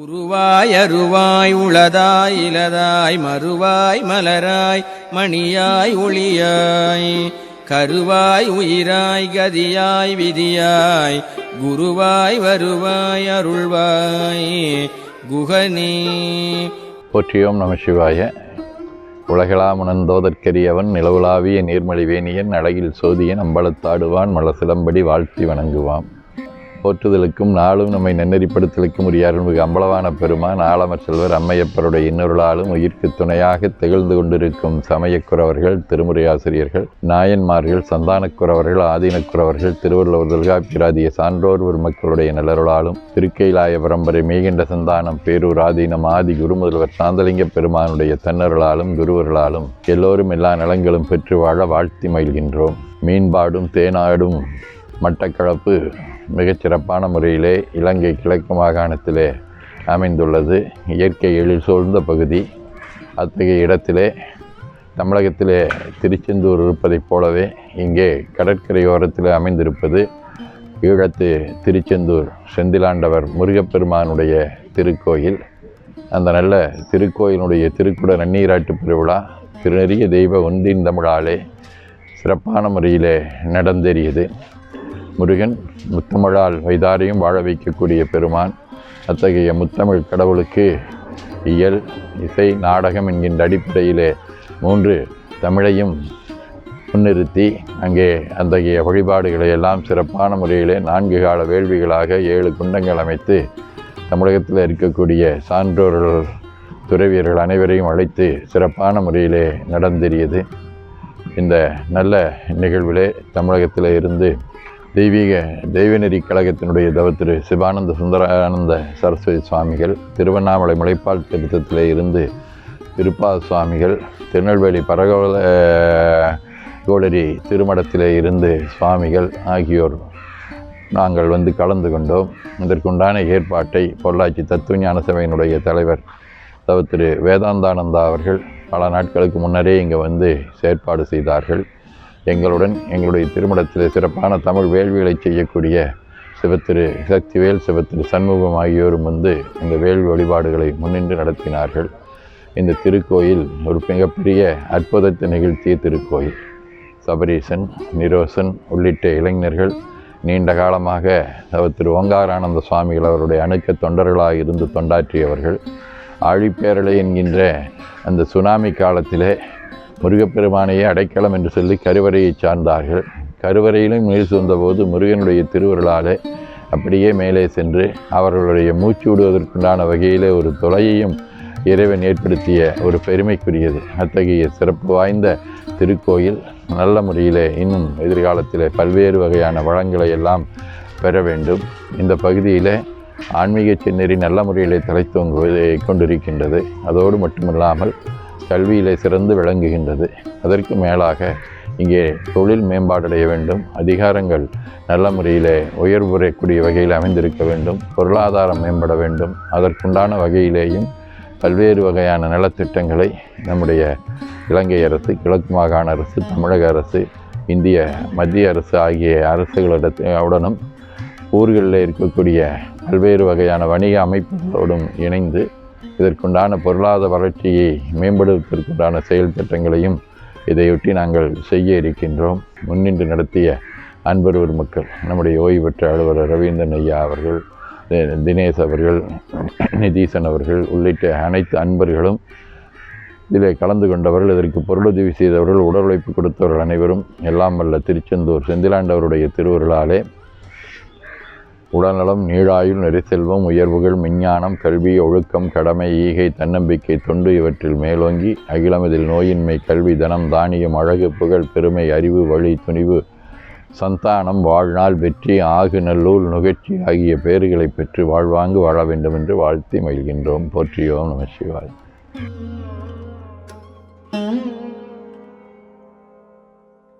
உருவாய் அருவாய் உளதாய் இலதாய் மறுவாய் மலராய் மணியாய் ஒளியாய். கருவாய் உயிராய் கதியாய் விதியாய். குருவாய் வருவாய் அருள்வாய். குகனே. போற்றியோம் நம சிவாய. உலகளாமுணர்ந்தோதற்கரியவன் நிலவுலாவிய நீர்மலி வேணியன் அழகில் சோதியன் அம்பலத்தாடுவான் மலசிலம்படி வாழ்த்தி வணங்குவான் போற்றுதலுக்கும் நாளும் நம்மை நன்னெறிப்படுத்தலுக்கும் உரிய அருள்மிகு அம்பலவான பெருமான் ஆலமர் செல்வர் அம்மையப்பருடைய இன்னொருளாலும் உயிர்க்கு துணையாக திகழ்ந்து கொண்டிருக்கும் சமயக்குறவர்கள் திருமுறையாசிரியர்கள் நாயன்மார்கள் சந்தானக்குறவர்கள் ஆதீனக்குறவர்கள் திருவள்ளுவர் தொல்காப்பிராதிய சான்றோர் ஒரு மக்களுடைய நிலருளாலும் திருக்கைலாய பரம்பரை மேகின்ற சந்தானம் பேரூர் ஆதீனம் ஆதி குரு முதல்வர் சாந்தலிங்க பெருமானுடைய தன்னருளாலும் குருவர்களாலும் எல்லோரும் எல்லா நலங்களும் பெற்று வாழ வாழ்த்தி மகிழ்கின்றோம். மீன்பாடும் தேனாடும் மட்டக்களப்பு மிகச்சிறப்பான முறையிலே இலங்கை கிழக்கு மாகாணத்திலே அமைந்துள்ளது. இயற்கை எழில் சூழ்ந்த பகுதி. அத்தகைய இடத்திலே தமிழகத்திலே திருச்செந்தூர் இருப்பதைப் போலவே இங்கே கடற்கரையோரத்தில் அமைந்திருப்பது ஈழத்து திருச்செந்தூர் செந்திலாண்டவர் முருகப்பெருமானுடைய திருக்கோயில். அந்த நல்ல திருக்கோயிலுடைய திருக்குட நன்னீராட்டு பெருவிழா திருநெறிய தெய்வ ஒன்றின் தமிழாலே சிறப்பான முறையிலே நடந்தேறியது. முருகன் முத்தமிழால் வைதாரையும் வாழ வைக்கக்கூடிய பெருமான் அத்தகைய முத்தமிழ் கடவுளுக்கு இயல் இசை நாடகம் என்கின்ற அடிப்படையிலே மூன்று தமிழையும் முன்னிறுத்தி அங்கே அத்தகைய வழிபாடுகளை எல்லாம் சிறப்பான முறையிலே நான்கு கால வேள்விகளாக ஏழு குண்டங்கள் அமைத்து தமிழகத்தில் இருக்கக்கூடிய சான்றோர்கள் துறவியர்கள் அனைவரையும் அழைத்து சிறப்பான முறையிலே நடந்தேறியது. இந்த நல்ல நிகழ்விலே தமிழகத்தில் இருந்து தெய்வீக தெய்வநெறி கழகத்தினுடைய தவத்திரு சிவானந்த சுந்தரானந்த சரஸ்வதி சுவாமிகள் திருவண்ணாமலை முளைப்பால் திருத்தத்திலே இருந்து திருப்பாத சுவாமிகள் திருநெல்வேலி பரகோல கோளரி திருமடத்திலே இருந்து சுவாமிகள் ஆகியோர் நாங்கள் வந்து கலந்து கொண்டோம். இதற்குண்டான ஏற்பாட்டை பொள்ளாச்சி தத்துவஞான சபையினுடைய தலைவர் தவத்திரு வேதாந்தானந்தா அவர்கள் பல நாட்களுக்கு முன்னரே இங்கே வந்து செயற்பாடு செய்தார்கள். எங்களுடன் எங்களுடைய திருமணத்தில் சிறப்பான தமிழ் வேள்விகளை செய்யக்கூடிய சிவத்திரு சக்திவேல் சிவத்திரு சண்முகம் ஆகியோரும் வந்து இந்த வேள்வி வழிபாடுகளை முன்னின்று நடத்தினார்கள். இந்த திருக்கோயில் ஒரு மிகப்பெரிய அற்புதத்தை நிகழ்த்திய திருக்கோயில். சபரீசன் நிரோசன் உள்ளிட்ட இளைஞர்கள் நீண்ட காலமாக அவர் திரு ஓங்காரானந்த சுவாமிகள் அவருடைய அணுக்க தொண்டர்களாக இருந்து தொண்டாற்றியவர்கள். ஆழிப்பேரலை என்கின்ற அந்த சுனாமி காலத்திலே முருகப்பெருமானையே அடைக்கலம் என்று சொல்லி கருவறையை சார்ந்தார்கள். கருவறையிலும் மேல் சுந்தபோது முருகனுடைய திருவருளாலே அப்படியே மேலே சென்று அவர்களுடைய மூச்சு விடுவதற்குண்டான வகையிலே ஒரு தொலையையும் இறைவன் ஏற்படுத்திய ஒரு பெருமைக்குரியது. அத்தகைய சிறப்பு வாய்ந்த திருக்கோயில் நல்ல முறையிலே இன்னும் எதிர்காலத்தில் பல்வேறு வகையான வளங்களை எல்லாம் பெற வேண்டும். இந்த பகுதியிலே ஆன்மீக சின்னறி நல்ல முறையிலே தலைத்தோங்குவதை கொண்டிருக்கின்றது. அதோடு மட்டுமில்லாமல் கல்வியிலே சிறந்து விளங்குகின்றது. அதற்கு மேலாக இங்கே தொழில் மேம்பாடடைய வேண்டும். அதிகாரங்கள் நல்ல முறையிலே உயர்வுரைக்கூடிய வகையில் அமைந்திருக்க வேண்டும். பொருளாதாரம் மேம்பட வேண்டும். அதற்குண்டான வகையிலேயும் பல்வேறு வகையான நலத்திட்டங்களை நம்முடைய இலங்கை அரசு கிழக்கு மாகாண அரசு தமிழக அரசு இந்திய மத்திய அரசு ஆகிய அரசுகளிடத்துடனும் ஊர்களில் இருக்கக்கூடிய பல்வேறு வகையான வணிக அமைப்புகளோடும் இணைந்து இதற்குண்டான பொருளாதார வளர்ச்சியை மேம்படுவதற்குண்டான செயல் திட்டங்களையும் இதையொட்டி நாங்கள் செய்ய இருக்கின்றோம். முன்னின்று நடத்திய அன்பர் மக்கள் நம்முடைய ஓய்வு பெற்ற அலுவலர் ரவீந்திரன் ஐயா அவர்கள் தினேஷ் அவர்கள் நிதீசன் அவர்கள் உள்ளிட்ட அனைத்து அன்பர்களும் இதில் கலந்து கொண்டவர்கள் இதற்கு பொருளுதவி செய்தவர்கள் உடல் உழைப்பு கொடுத்தவர்கள் அனைவரும் எல்லாம் வல்ல திருச்செந்தூர் செந்திலாண்டவருடைய திருவருளாலே உடல்நலம் நீழாயுள் நெறிசெல்வம் உயர்வுகள் விஞ்ஞானம் கல்வி ஒழுக்கம் கடமை ஈகை தன்னம்பிக்கை தொண்டு இவற்றில் மேலோங்கி அகிலமதில் நோயின்மை கல்வி தனம் தானியம் அழகு புகழ் பெருமை அறிவு வழி துணிவு சந்தானம் வாழ்நாள் வெற்றி ஆகு நல்லூல் நுகர்ச்சி ஆகிய பெயர்களை பெற்று வாழ்வாங்கு வாழ வேண்டும் என்று வாழ்த்தி மகிழ்கின்றோம். போற்றியோம் நம சிவாய்.